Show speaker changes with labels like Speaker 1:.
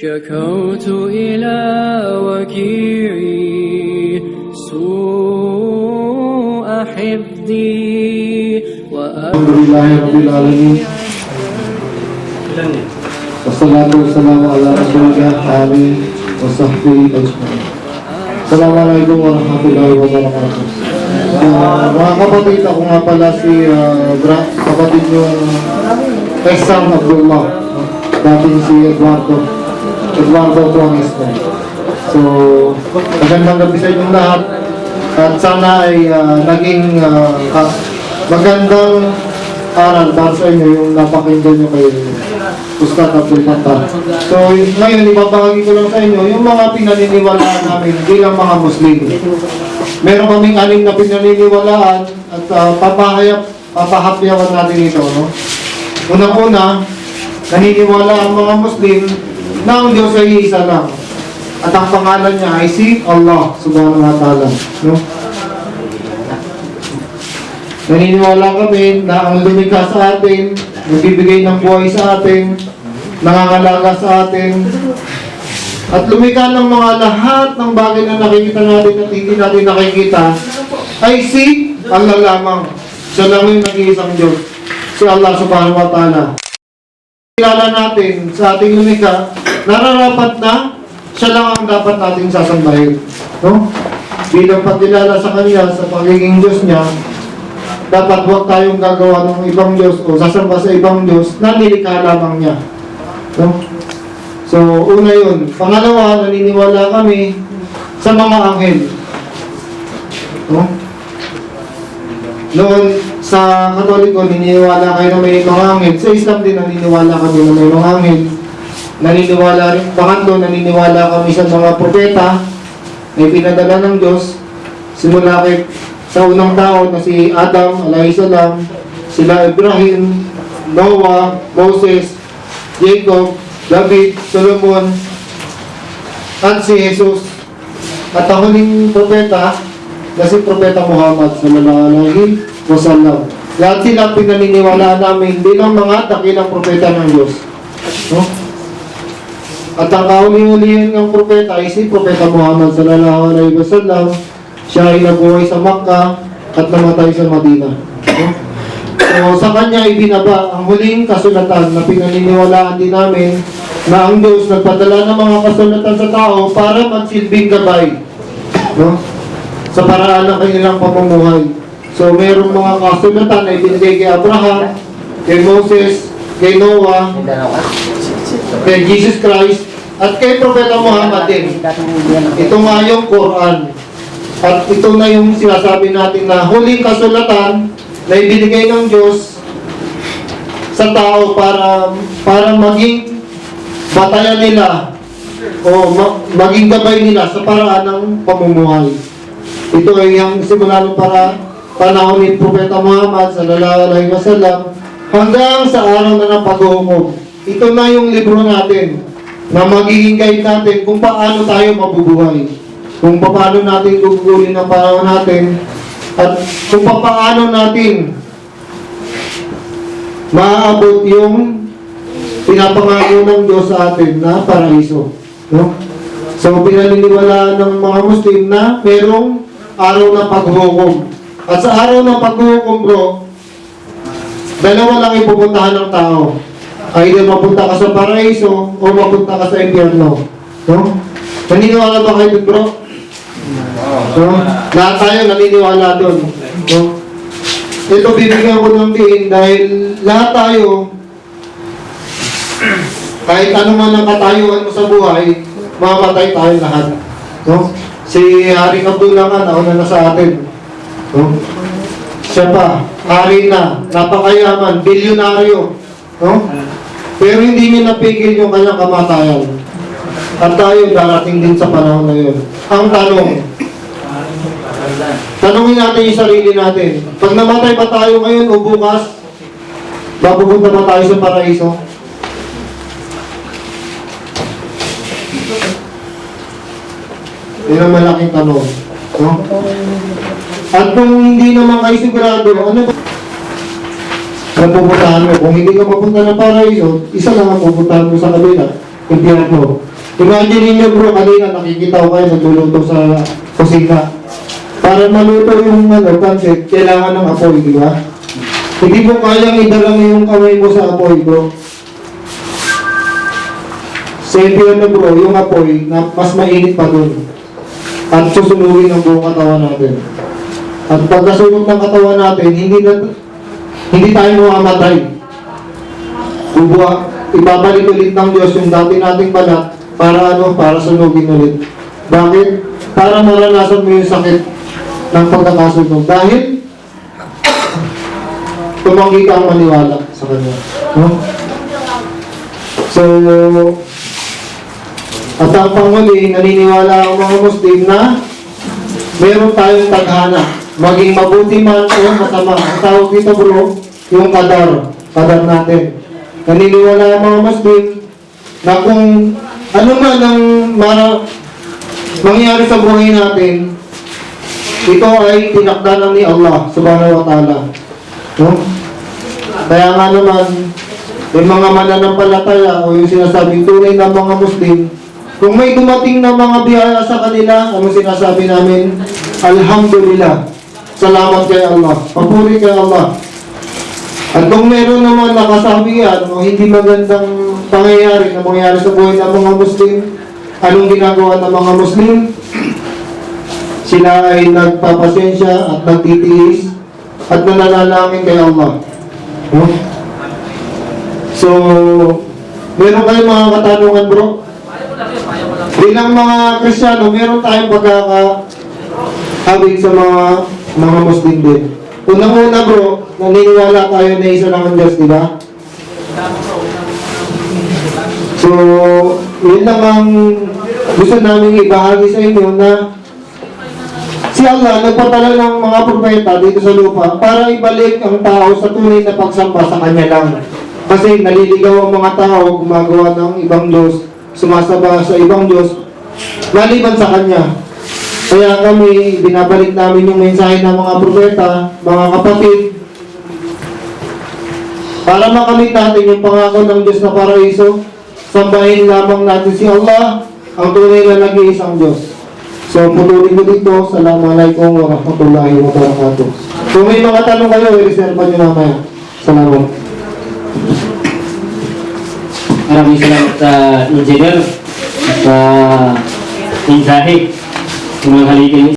Speaker 1: شكوت إلى وكيعي سوء حفظي وأ
Speaker 2: الحمد لله رب العالمين. Wassalatu wassalamu ala rasulillah amin wa sahbihi ajma'in. Assalamualaikum warahmatullahi wabarakatuh. Mga kapatid, ako nga pala si ah, uh, Gra, kapatid yung ah, Esam Abdullah, dating si Eduardo, Eduardo Tuanes. So, magandang gabi sa inyong lahat. At sana ay ah, naging magandang aral para sa inyo yung napakinggan nyo kay Ustad Abdul Fattah. So, ngayon, ibabahagi ko lang sa inyo yung mga pinaniniwalaan namin bilang mga Muslim. Meron kaming anim na pinaniniwalaan at uh, papahayap, papahapyawan natin ito. No? Unang-una, naniniwala ang mga Muslim na ang Diyos ay isa lang. At ang pangalan niya ay si Allah subhanahu wa ta'ala. No? Naniniwala kami na ang lumikha sa atin, nagbibigay ng buhay sa atin, nangangalaga sa atin, at lumikha ng mga lahat ng bagay na nakikita natin at hindi natin nakikita, ay si Allah lamang. Siya lang yung nag-iisang Diyos. Si Allah subhanahu wa ta'ala. Kilala natin sa ating lumikha, nararapat na siya lang ang dapat nating sasambahin. No? Bilang pagkilala sa Kanya, sa pagiging Diyos niya, dapat huwag tayong gagawa ng ibang Diyos o sasamba sa ibang Diyos na nilikha lamang niya. No? So, una yun. Pangalawa, naniniwala kami sa mga anghel. No? Noon, sa Katoliko, naniniwala kayo na may mga anghel. Sa Islam din, naniniwala kami na may mga anghel. Naniniwala rin, pangatlo, naniniwala kami sa mga propeta na pinadala ng Diyos. Simula kay sa unang tao na si Adam, alayhi salam, sila Ibrahim, Noah, Moses, Jacob, David, Solomon, at si Jesus. At ang huling propeta na si Propeta Muhammad sallallahu wasallam. Lahat sila pinaniniwalaan namin bilang mga dakilang propeta ng Diyos. No? At ang kahuli-hulihin ng propeta ay si Propeta Muhammad sallallahu alaihi wasallam. Siya ay nabuhay sa Makkah at namatay sa Madina. So, sa kanya ibinaba ang huling kasulatan na pinaniniwalaan din namin na ang Diyos nagpadala ng mga kasulatan sa tao para magsilbing gabay. No? Sa paraan ng kanilang pamumuhay. So, mayroong mga kasulatan na ibinigay kay Abraham, kay Moses, kay Noah, kay Jesus Christ, at kay Propeta Muhammad din. Ito nga yung Quran. At ito na yung sinasabi natin na huling kasulatan na ibinigay ng Diyos sa tao para para maging batayan nila o ma- maging gabay nila sa paraan ng pamumuhay. Ito ay ang simula ng para panahon ni Propeta Muhammad sallallahu alaihi wasallam hanggang sa araw na ng paghuhukom. Ito na yung libro natin na magiging guide natin kung paano tayo mabubuhay. Kung paano natin gugulin ang panahon natin at kung paano natin maaabot yung pinapangako ng Diyos sa atin na paraiso. No? So, pinaniniwalaan ng mga Muslim na merong araw ng paghuhukom. At sa araw ng paghuhukom, bro, dalawa lang ipupuntahan ng tao. Either mapunta ka sa paraiso o mapunta ka sa impyerno. No? Naniniwala ba kayo bro? So, lahat tayo naniniwala doon. No? Ito bibigyan ko ng diin dahil lahat tayo, kahit ano man ang katayuan mo sa buhay, mamatay tayo lahat. No? Si Haring Abdullah nga, nauna na sa atin. No? Siya pa, hari na, napakayaman, bilyonaryo. No? Pero hindi niya napigil yung kanyang kamatayan. At tayo darating din sa panahon na yun. Ang tanong, tanongin natin yung sarili natin. Pag namatay pa tayo ngayon o bukas, mapupunta pa tayo sa paraiso? Yan ang malaking tanong. No? At kung hindi naman kayo sigurado, ano ba? Ang pupuntahan mo, kung hindi ka mapunta ng paraiso, isa lang ang pupuntahan mo sa kabila, impyerno. Imagine ninyo bro, kanina nakikita ko kayo nagluluto sa kusina. Para maluto yung ano, pancit, kailangan ng apoy, di ba? Hindi mo kayang idalang yung kamay mo sa apoy, bro. Sa impyerno bro, yung apoy, na mas mainit pa dun. At susunugin ang buong katawan natin. At pagkasunog ng katawan natin, hindi na hindi tayo mamamatay. Bubuha, ibabalik ulit ng Diyos yung dati nating balat para ano, para sunugin ulit. Bakit? Para maranasan mo yung sakit ng pagkakasunog. Dahil tumanggi ka ang maniwala sa Kanya. No? So, at ang panghuli, naniniwala ang mga Muslim na meron tayong tadhana. Maging mabuti man o masama. Ang tawag dito bro, yung kadar. Kadar natin. Naniniwala ang mga Muslim na kung ano man ang mangyari sa buhay natin, ito ay tinakdanan ni Allah subhanahu wa ta'ala. No? Kaya nga naman, yung mga mananampalataya o yung sinasabing tunay na mga Muslim, kung may dumating na mga biyaya sa kanila, ano sinasabi namin? Alhamdulillah. Salamat kay Allah. Papuri kay Allah. At kung meron naman nakasabihan o hindi magandang pangyayari na mangyayari sa buhay ng mga Muslim, anong ginagawa ng mga Muslim? Sila ay nagpapasensya at nagtitiis at nananalangin kay Allah. No? So, meron kayong mga katanungan bro? Bilang mga Kristiyano, meron tayong pagkakahawig sa mga mga Muslim din. Unang-una bro, naniniwala tayo na isa lang ang Diyos, di ba? So, yun lang ang gusto namin ibahagi sa inyo na si Allah nagpatala ng mga propeta dito sa lupa para ibalik ang tao sa tunay na pagsamba sa Kanya lang. Kasi naliligaw ang mga tao gumagawa ng ibang Diyos, sumasamba sa ibang Diyos, maliban sa Kanya. Kaya kami, binabalik namin yung mensahe ng mga propeta, mga kapatid, para makamit natin yung pangako ng Diyos na paraiso, sambahin lamang natin si Allah, ang tunay na nag-iisang Diyos. So, patuloy ko dito. Assalamualaikum warahmatullahi wabarakatuh. Kung may mga tanong kayo, i-reserve nyo mamaya. Salamat.
Speaker 3: Maraming salamat sa engineer at sa mensahe. Mga halika